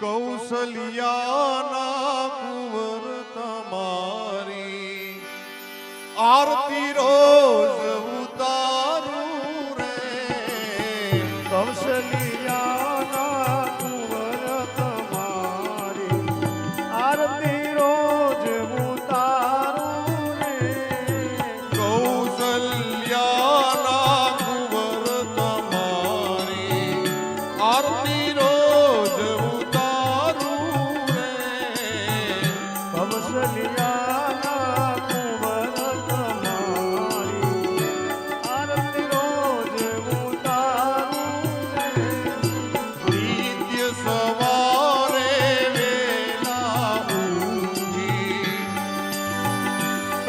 કૌશલ્યાના કુંવર તમારી. આરતી રોજ ઉતારું રે. કૌશલ્યા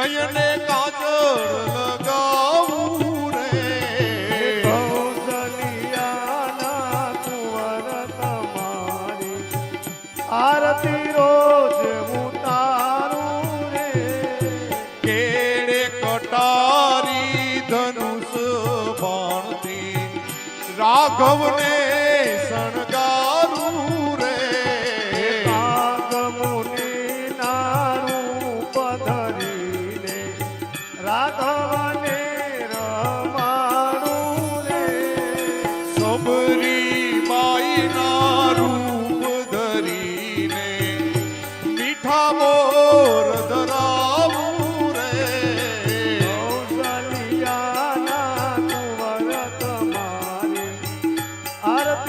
નયને કાજળ લગાવું રે. કૌશલિયાના કુંવર તમારી આરતી રોજ ઉતારું રે. કેડે કટારી ધનુષ બાણથી રાઘવને શણગાર